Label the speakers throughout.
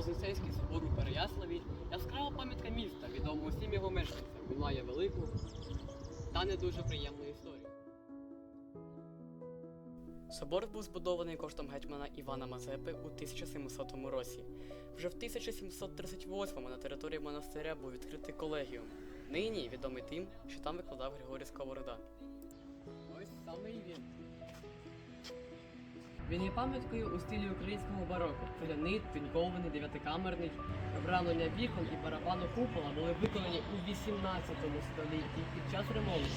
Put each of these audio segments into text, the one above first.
Speaker 1: Вознесенський собор у Переяславі яскрава пам'ятка міста, відома усім його мешканцям. Він має велику та не дуже приємну історію. Собор був збудований коштом гетьмана Івана Мазепи у 1700 році. Вже в 1738-му на території монастиря був відкритий колегіум. Нині відомий тим, що там викладав Григорій Сковорода. Ось саме і він. Він є пам'яткою у стилі українського бароко. Цеглянит, тинькований, дев'ятикамерний. Обрамлення вікон і барабану купола були виконані у 18 столітті під час ремонту.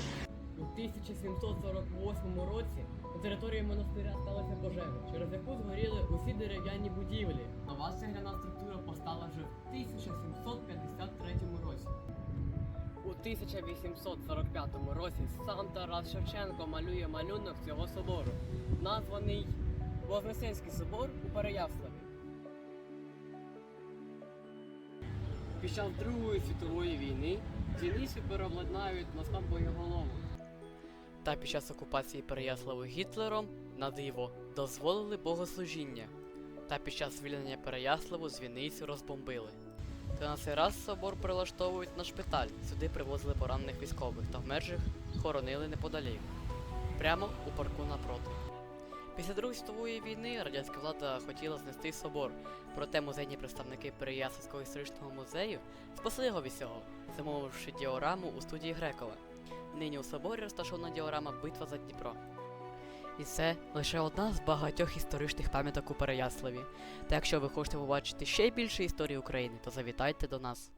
Speaker 1: У 1748 році на території монастиря сталася пожежа, через яку згоріли усі дерев'яні будівлі. Нова цегляна структура постала вже в 1753 році. У 1845 році сам Тарас Шевченко малює малюнок цього собору, названий Вознесенський собор у Переяславі. Під час Другої світової війни дзвіниці переобладнають на став боєголову. Та під час окупації Переяславу Гітлером на диво дозволили богослужіння. Та під час звільнення Переяславу дзвіницю розбомбили. Та на цей раз собор прилаштовують на шпиталь. Сюди привозили поранених військових та вмерших хоронили неподалік, прямо у парку напроти. Після Другої світової війни радянська влада хотіла знести собор, проте музейні представники Переяславського історичного музею спасли його від цього, замовивши діораму у студії Грекова. Нині у соборі розташована діорама Битва за Дніпро. І це лише одна з багатьох історичних пам'яток у Переяславі. Та якщо ви хочете побачити ще більше історії України, то завітайте до нас.